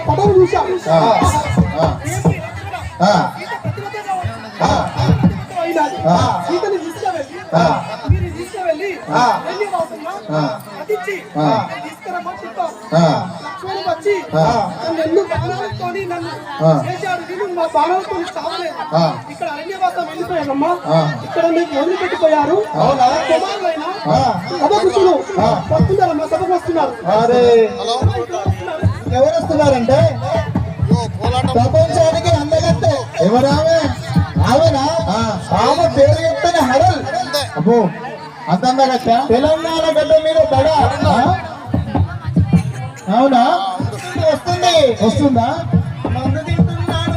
పటం చూశాను సీతని తీసుకువెళ్ళి మీరు తీసుకువెళ్ళి వచ్చి నన్ను ఎన్నో నన్ను చేశాడు నేను మా బాణాలతో చావలేదు ఇక్కడ అరణ్యవాసం వెళ్ళిపోయానమ్మా ఇక్కడ మీకు వదిలిపెట్టిపోయారు వస్తున్నారమ్మా సభకు వస్తున్నారు ఎవరు వస్తున్నారంటే ప్రపంచానికి అందగత్తే. ఎవరామె ఆమెనా? ఆమె పేరు చెప్తేనే హడల్ అబ్బో అంత అందగత్త తెలంగాణ గడ్డ మీద ఆ? అవునా? వస్తుంది. వస్తుందా? మందు తింటున్నాడు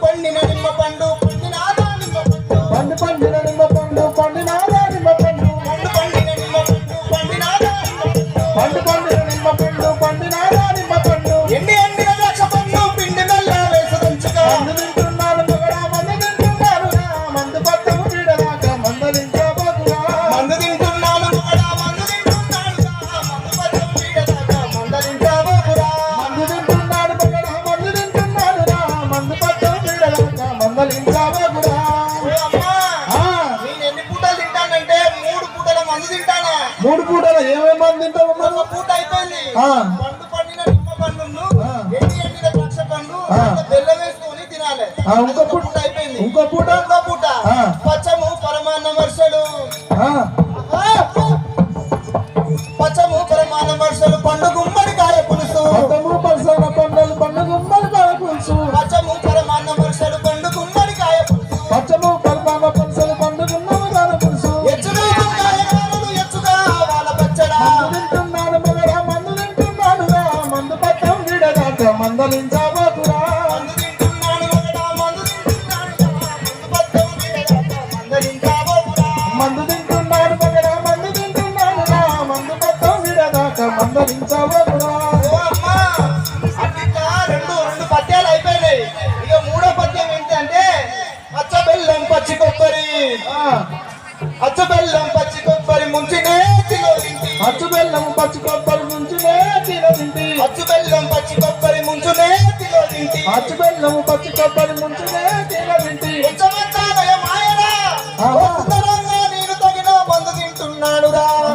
పండు పండిన నిమ్మ పండును ఆ. ఎండి ఎండిన ద్రాక్ష పండు బెల్లం వేసుకొని తినాలి. ఇంకో పూట అయిపోయింది. ఇంకో పూట? ఇంకో పూట. పచ్చము పరమాన్న వర్షలు వీడదాకా మందలించబోకురా మందు తింటున్నాడు ఒకడా మందు తింటున్నాడు రా. మందు పచ్చం వీడదాకా మందలించాబోకురా. మగడా మందు తింటున్నాడు మందు పట్టం వీడదాకా మందలించబోకురా ఓ అమ్మా, అట్టిట్లా రెండు రెండు పద్యాలు అయిపోయినాయి ఇక మూడో పద్యం ఏంటంటే పచ్చ బెల్లం పచ్చి కొబ్బరి ఆ, అచ్చ బెల్లం పచ్చి కొబ్బరి ముంచినే తిలోగింటి అచ్చు బెల్లం పచ్చి కొబ్బరి నుంచినే తినదింటి అచ్చు బెల్లం పచ్చి అచ్చు బెల్లం పచ్చి కొబ్బరి నేను తగిన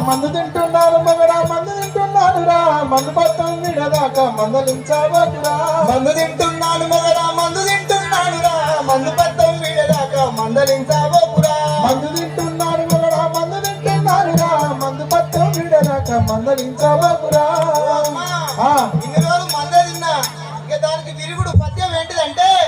మందు తింటున్నాడు మగడా మందు తింటున్నాడు రా మందు పట్టం వీడదాకా మందలించబోకురా మందు తింటున్నాను మగడా మందు తింటున్నాడురా మందు పద్దం వీడదాకా మందలించాబోకురా మందు తింటున్నాడు మగడా మందు తింటున్నాడు రా మందు పట్టం వీడదాకా మందలించబోకురా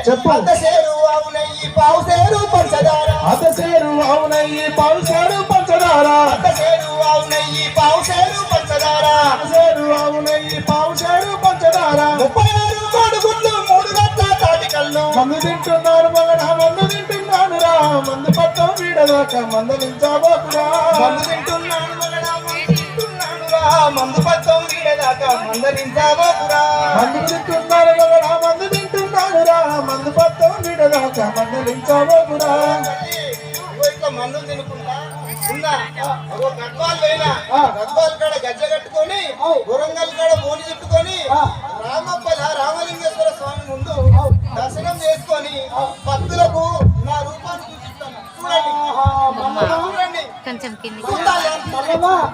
ఏంటిదంటే చెప్పు. అంత సేరు ఆవు నెయ్యి పావు సేరు పంచదార. అత సేరు అవునయ్యి పాలు సేరు పంచదార. అంత సేరు ఆవు నెయ్యి పావు సేరు పంచదార. సేరు అవునయ్యి పాలు సేరు పంచదార. ముప్పై ఆరు కోడుగుళ్ళు మూడు గట్ల మందు తింటున్నాడు మగడా మందు తింటున్నాడు రా. మందు పట్టం వీడదాకా మందలించబోకురా మందు తింటున్నాను మగడా మందు తింటున్నాడురా మందు పద్దం వీడదాకా మందలించాబోకురా మందు తింటున్నాడు మగడా వీడదాకా మందలించబోకురా ఇగో ఇట్లా మందులు తినుకుంటా? ఉన్నా. అగో గద్వాలు పోయినా. గద్వాల కాడ గజ్జ కట్టుకొని గురంగల్ కాడ మోని చుట్టుకొని రామప్పల రామలింగేశ్వర స్వామి ముందు దర్శనం చేసుకొని భక్తులకు నా రూపాన్ని చూపిస్తాను. చూడండి.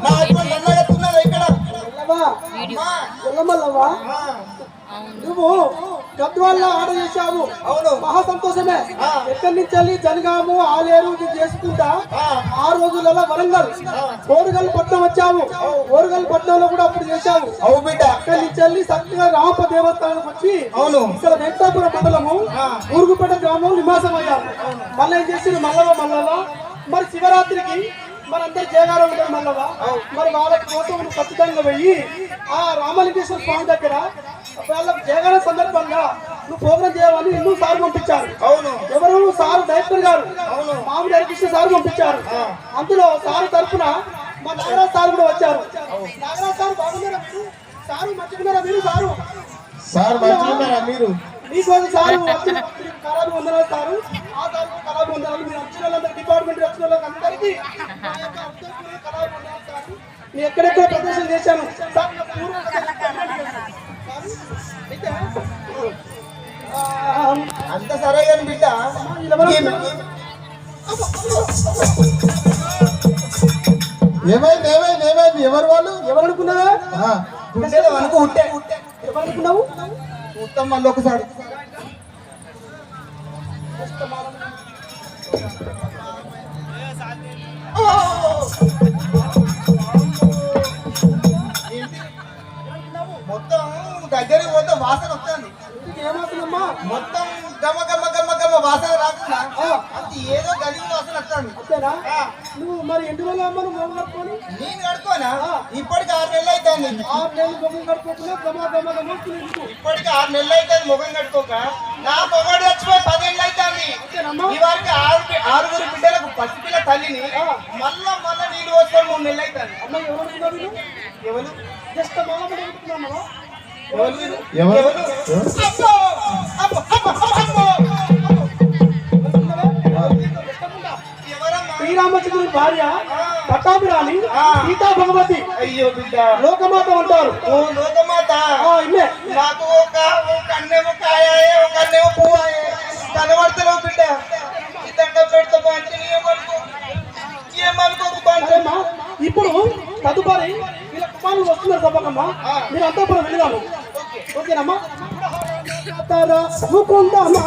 నా ఎల్లమల్లవ్వా నువ్వు గద్వాల్లో ఆట చేశావు. అవును. మహా సంతోషమే. ఎక్కడి నుంచి వెళ్ళి జనగాము ఆలేరు ఇది చేసుకుంటా? ఆ, ఆ రోజులలో వరంగల్. ఓరుగల్ పట్నం వచ్చావు. ఓరుగల్ పట్నంలో కూడా అప్పుడు చేశావు. అవు బిడ్డ. అక్కడి నుంచి వెళ్ళి సత్యంగా రామప్ప దేవస్థానం వచ్చి అవును. ఇక్కడ వెంకటాపురం మండలము. ఊరుగుపేట గ్రామం నివాసం అయ్యాము మళ్ళీ ఏం చేసింది మల్లవ మల్లవ. మరి శివరాత్రికి మనందరి జయగారం మల్లవ మరి వాళ్ళ కోసం ఖచ్చితంగా పోయి ఆ రామలింగేశ్వర స్వామి దగ్గర వాళ్ళ జయగారం సందర్భంగా నువ్వు ప్రోగ్రాం చేయవచ్చు అని ఎన్నో సార్లు పంపించారు. అవును. ఎవరు? సార్ డైరెక్టర్ గారు. అవును. మామూలు హరికృష్ణ సార్ పంపించారు. అందులో సార్ తరఫున మా నాగరాజ్ సార్ కూడా వచ్చారు. నాగరాజ్ సార్ బాగున్నారా మీరు? సారు మంచిగున్నారా మీరు? సారు? సార్ మంచిగున్నారా మీరు? మీకోసం సారు నేను ఎక్కడెక్కడ ప్రదర్శన చేశాను. అంత సరే కానీ బిడ్డ? ఏమైంది? ఏమైంది? ఏమైంది? ఎవరు వాళ్ళు? ఎవరు గుండెలో అనుకో ఉంటే. ఎవరు అనుకున్నావు? చూస్తాం మళ్ళీ ఒకసారి. మొత్తం దగ్గరికి పోతే వాసన వస్తుంది. ఏమవుతుందమ్మా? మొత్తం గమ గమ గమ గమ వాసన రాకుండా ఏదో గలీజ్ వాసన వస్తుంది. అంతేనా? నువ్వు మరి ఎన్ని రోజులు అమ్మ నువ్వు మొహం కట్టుకొని నేను కడుకోనా ఇప్పటికి ఆరు నెలలు అవుతుంది ఆరు నెలలు మొహం కట్టుకోకుండా గమ గమ గమ? ఇప్పటికి ఆరు నెలలు అవుతుంది ముఖం కట్టుకోక నా మొగడు చచ్చిపోయి పదేళ్ళు అవుతుంది అంతేనమ్మా? ఇవాళకి ఆరు ఆరుగురు బిడ్డలకు పసిపిల్ల తల్లిని మళ్ళా మళ్ళా నీళ్ళు పోసుకొని మూడు నెలలు అవుతుంది అమ్మ ఎవరు ఎవరు? శ్రీరామచంద్రుని భార్య పట్టాభిరాణి సీతా భగవతి. అయ్యో బిడ్డ. లోకమాత అంటారు ఓ లోకమాత. ఇల్లే. నాకు ఒక కన్నేమో కాయాయే ఒక కన్నేమో పువ్వాయే. కనబడతలేవు బిడ్డ. ఈ దండ పెడితే ఏమనుకో? ఏమనుకోకు ఇప్పుడు తదుపరి కుమారులు వస్తున్నారు సభకమ్మ మీరు అంతా కూడా వెళ్ళాము ఓకేనమ్మా? ముకుందమా